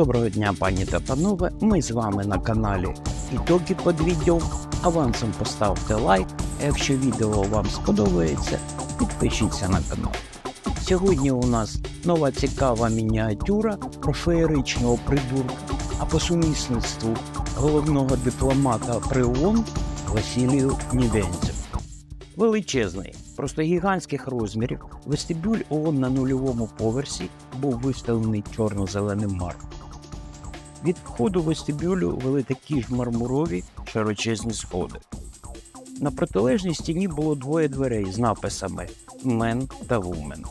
Доброго дня, пані та панове. Ми з вами на каналі Ітоки під відео. Авансом поставте лайк. А якщо відео вам сподобається, підпишіться на канал. Сьогодні у нас нова цікава мініатюра про феєричного придурка, а по сумісництву головного дипломата при ООН Василію Нівенцю. Величезний, просто гігантських розмірів, вестибюль ООН на нульовому поверсі був виставлений чорно-зеленим марком. Від входу вестибюлю вели такі ж мармурові широчезні сходи. На протилежній стіні було двоє дверей з написами Мен та Вумен.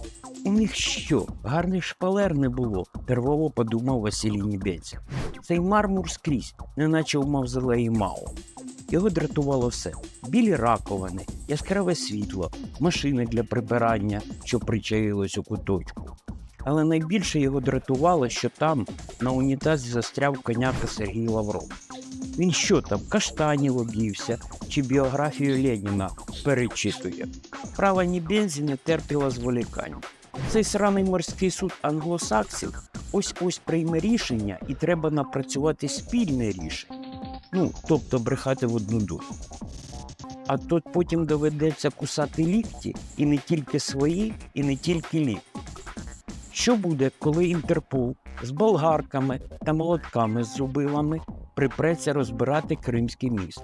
У них що, гарних шпалер не було, первово подумав Василій Нібець. Цей мармур скрізь, неначе у мавзолеї Мао. Його дратувало все: білі раковини, яскраве світло, машини для прибирання, що причаїлось у куточку. Але найбільше його дратувало, що там на унітазі застряв коняка Сергій Лавров. Він що там, каштанів об'ївся чи біографію Леніна перечитує. Права ні бензі не терпіла зволікань. Цей сраний морський суд англосаксів ось ось прийме рішення і треба напрацювати спільне рішення. Ну, тобто брехати в одну душу. А то потім доведеться кусати лікті і не тільки свої, і не тільки лікті. Що буде, коли Інтерпол з болгарками та молотками з зубилами припреться розбирати Кримський міст?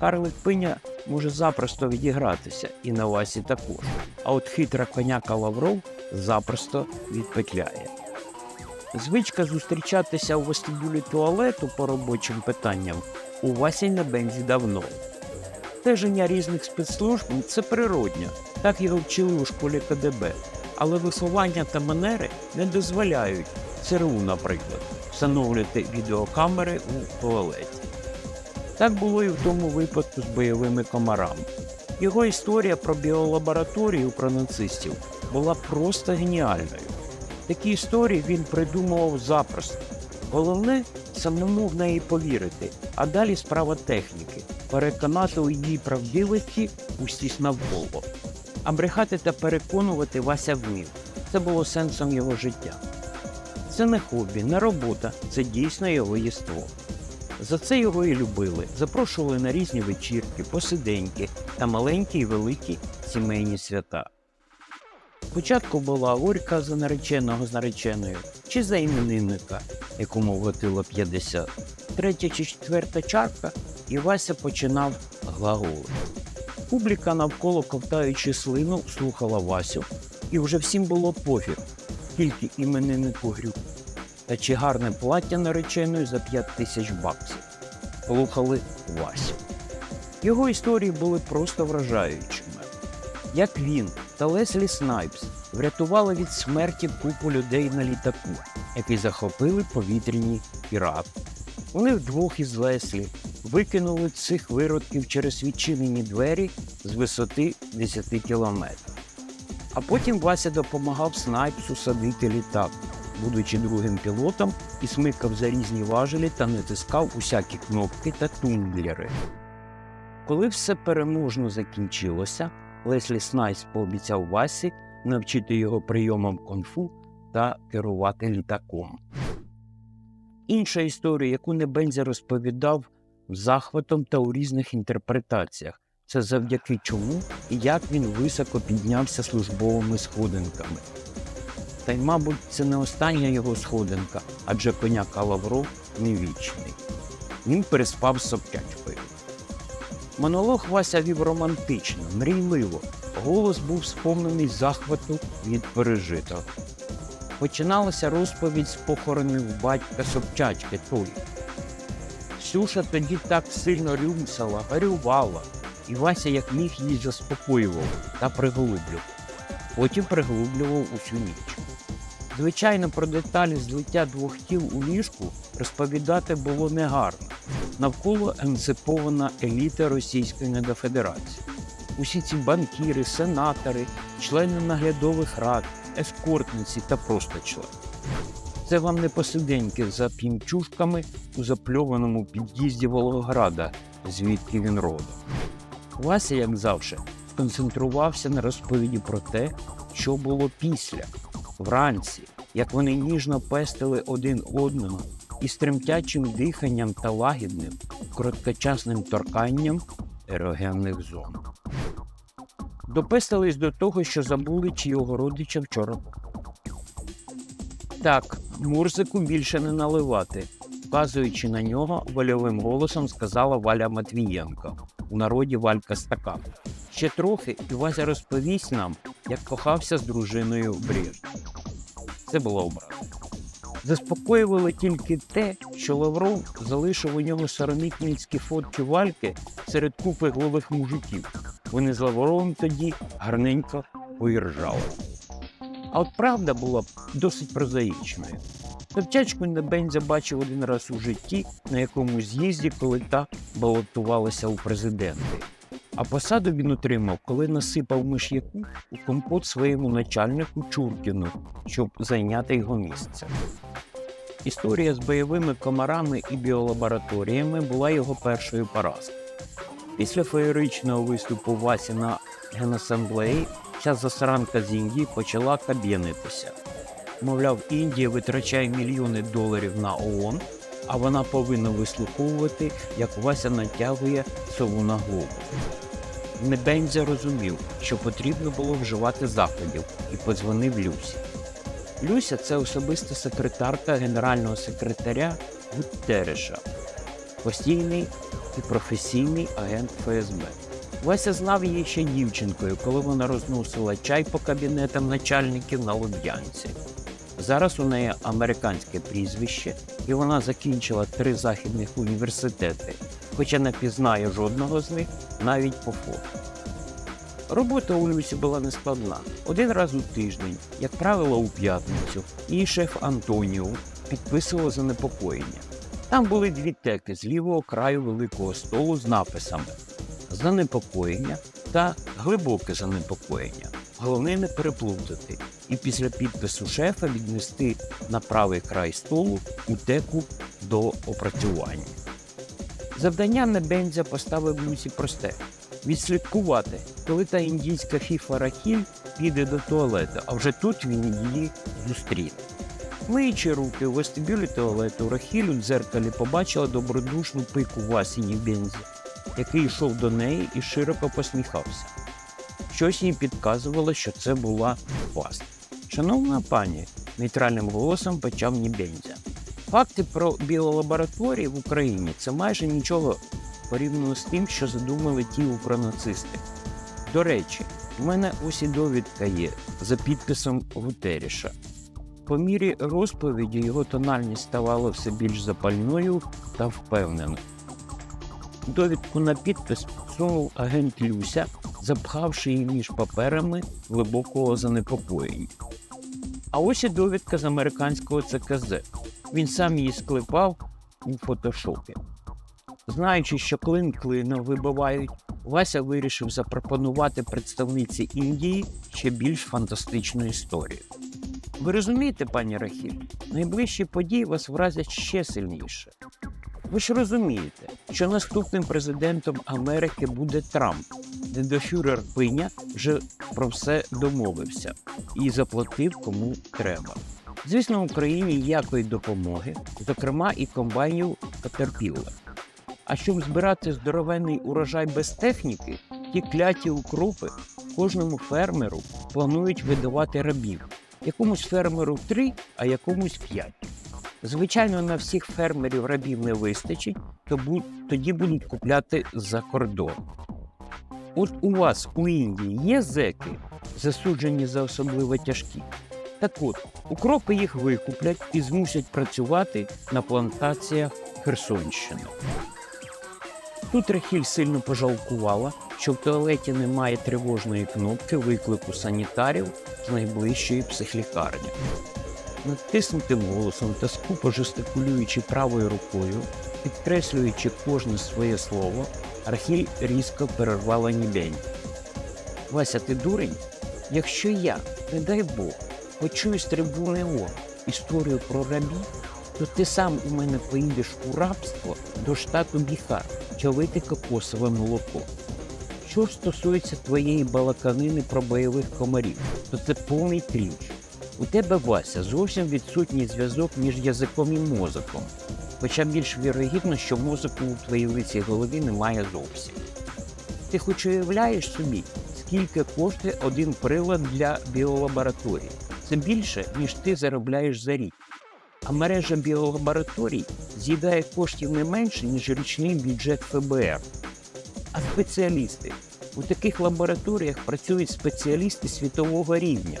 Карлик Пиня може запросто відігратися, і на Васі також. А от хитра коняка Лавров запросто відпетляє. Звичка зустрічатися у вестибюлі туалету по робочим питанням у Васі на бензі давно. Стеження різних спецслужб це природньо, так його вчили у школі КДБ. Але виховання та манери не дозволяють ЦРУ, наприклад, встановлювати відеокамери у туалеті. Так було і в тому випадку з бойовими комарами. Його історія про біолабораторію про нацистів була просто геніальною. Такі історії він придумував запросто. Головне самому в неї повірити, а далі справа техніки переконати у її правдивості усіх навколо. А брехати та переконувати Вася вмів. Це було сенсом його життя. Це не хобі, не робота, це дійсно його єство. За це його і любили, запрошували на різні вечірки, посиденьки та маленькі і великі сімейні свята. Спочатку була горька за нареченого з нареченою чи за іменинника, якому вготило 50. Третя чи четверта чарка, і Вася починав глаголити. Публіка навколо ковтаючи слину, слухала Васю, і вже всім було пофіг, скільки імениннику грюк. Та чи гарне плаття нареченої за 5 тисяч баксів. Слухали Васю. Його історії були просто вражаючими. Як він та Леслі Снайпс врятували від смерті купу людей на літаку, який захопили повітряні пірати. Вони вдвох із Леслі викинули цих виродків через відчинені двері з висоти 10 кілометрів. А потім Вася допомагав Снайпсу садити літак, будучи другим пілотом, і смикав за різні важелі та натискав усякі кнопки та тумблери. Коли все переможно закінчилося, Леслі Снайпс пообіцяв Васі навчити його прийомам конфу та керувати літаком. Інша історія, яку Небензя розповідав захватом та у різних інтерпретаціях. Це завдяки чому і як він високо піднявся службовими сходинками. Та й, мабуть, це не остання його сходинка, адже коняка Лавров не вічний. Він переспав з Собчачкою. Монолог Вася вів романтично, мрійливо. Голос був сповнений захвату від пережитого. Починалася розповідь з похоронів батька Собчачки Толі. Ксюша тоді так сильно рюмсала, горювала, і Вася як міг її заспокоював та приглублював. Потім приглублював усю ніч. Звичайно, про деталі злиття двох тіл у ліжку розповідати було негарно. Навколо енципована еліта Російської недофедерації. Усі ці банкіри, сенатори, члени наглядових рад, ескортниці та просто члени. Це вам не посиденьки за п'імчушками у запльованому під'їзді Волгограда, звідки він родом. Вася, як завжди, сконцентрувався на розповіді про те, що було після, вранці, як вони ніжно пестили один одного і з тремтячим диханням та лагідним, короткочасним торканням ерогенних зон. Допестились до того, що забули, чи його родича вчора. Так, Мурзику більше не наливати, вказуючи на нього, вольовим голосом сказала Валя Матвієнко, у народі Валька Стакан. Ще трохи, і Вася розповість нам, як кохався з дружиною Брежні. Це було образа. Заспокоювало тільки те, що Лавров залишив у ньому соромітницькі фотки вальки серед купи голих мужиків. Вони з Лавровим тоді гарненько поіржали. А от правда була досить прозаїчною. Певчачку Небензя бачив один раз у житті на якомусь з'їзді, коли та балотувалася у президенти. А посаду він отримав, коли насипав миш'яку у компот своєму начальнику Чуркіну, щоб зайняти його місце. Історія з бойовими комарами і біолабораторіями була його першою поразкою. Після феєричного виступу Васі на генасамблеї ця засранка з Індії почала каб'янитися. Мовляв, Індія витрачає мільйони доларів на ООН, а вона повинна вислуховувати, як Вася натягує сову на голову. Небензя розумів, що потрібно було вживати заходів, і подзвонив Люсі. Люся це особиста секретарка генерального секретаря Гуттереша, постійний і професійний агент ФСБ. Вася знав її ще дівчинкою, коли вона розносила чай по кабінетам начальників на Луб'янці. Зараз у неї американське прізвище, і вона закінчила три західних університети, хоча не пізнає жодного з них навіть по фото. Робота у Люсі була нескладна. Один раз у тиждень, як правило, у п'ятницю, її шеф Антоніо підписував занепокоєння. Там були дві теки з лівого краю великого столу з написами занепокоєння та глибоке занепокоєння. Головне не переплутати і після підпису шефа віднести на правий край столу у теку до опрацювання. Завдання Небензя поставив Люсі просте відслідкувати, коли та індійська фіфа Рахіль піде до туалету, а вже тут він її зустріне. Миючи руки у вестибюлі туалету, Рахіль у дзеркалі побачила добродушну пику Васіні Бензі, який йшов до неї і широко посміхався. Щось їй підказувало, що це була паст. Шановна пані, нейтральним голосом почав Нібензя. Факти про біолабораторії в Україні це майже нічого порівняно з тим, що задумали ті укронацисти. До речі, в мене ось і довідка є за підписом Гутеріша. По мірі розповіді його тональність ставала все більш запальною та впевненою. Довідку на підпис сунув агент Люся, запхавши її між паперами глибокого занепокоєння. А ось і довідка з американського ЦКЗ. Він сам її склепав у фотошопі. Знаючи, що клин клином вибивають, Вася вирішив запропонувати представниці Індії ще більш фантастичну історію. Ви розумієте, пані Рахіль, найближчі події вас вразять ще сильніше. Ви ж розумієте, що наступним президентом Америки буде Трамп, де дофюрер Пиня вже про все домовився і заплатив кому треба. Звісно, Україні ніякої допомоги, зокрема і комбайнів Caterpillar. А щоб збирати здоровенний урожай без техніки, ті кляті укропи кожному фермеру планують видавати рабів. Якомусь фермеру три, а якомусь п'ять. Звичайно, на всіх фермерів рабів не вистачить, то тоді будуть купляти за кордон. От у вас у Індії є зеки, засуджені за особливо тяжкі. Так от, укропи їх викуплять і змусять працювати на плантаціях Херсонщини. Тут Рахіль сильно пожалкувала, що в туалеті немає тривожної кнопки виклику санітарів з найближчої психлікарні. Натиснутим голосом та скупо жестикулюючи правою рукою, підкреслюючи кожне своє слово, Рахіль різко перервала нібень. Вася, ти дурень? Якщо я, не дай Бог, почую з трибуни О історію про рабів, то ти сам у мене поїдеш у рабство до штату Біхар човити кокосове молоко. Що ж стосується твоєї балаканини про бойових комарів, то це повний трінч. У тебе, Вася, зовсім відсутній зв'язок між язиком і мозоком. Хоча більш вірогідно, що мозоку у твоїй голові немає зовсім. Ти хоч уявляєш собі, скільки коштує один прилад для біолабораторії? Це більше, ніж ти заробляєш за рік. А мережа біолабораторій з'їдає коштів не менше, ніж річний бюджет ФБР. А спеціалісти. У таких лабораторіях працюють спеціалісти світового рівня.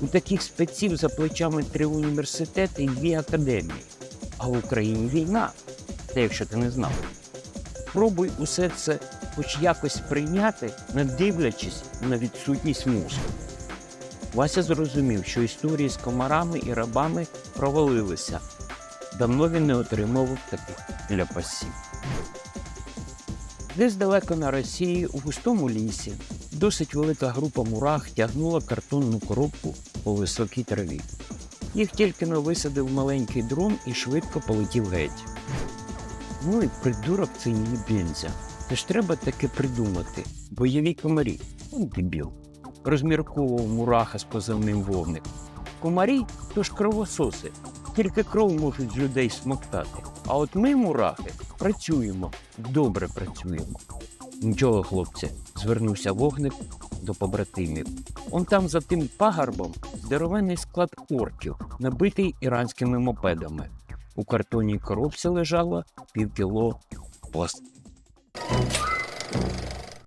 У таких спеців за плечами три університети і дві академії. А в Україні війна. Це якщо ти не знав. Пробуй усе це хоч якось прийняти, не дивлячись на відсутність мозку. Вася зрозумів, що історії з комарами і рабами провалилися. Давно він не отримував таких ляпасів. Десь далеко на Росії, у густому лісі, досить велика група мурах тягнула картонну коробку по високій траві. Їх тільки но висадив маленький дрон і швидко полетів геть. Ну і придурок це її бензя. Це ж треба таке придумати. Бойові комарі. Он дебіл. Розмірковував мураха з позивним вовник. Комарі то ж кровососи, тільки кров можуть з людей смоктати. А от ми, мурахи, працюємо, добре працюємо. Нічого, хлопці, звернувся вогник до побратимів. Он там за тим пагорбом здоровенний склад орків, набитий іранськими мопедами. У картонній коробці лежало півкіло пласт.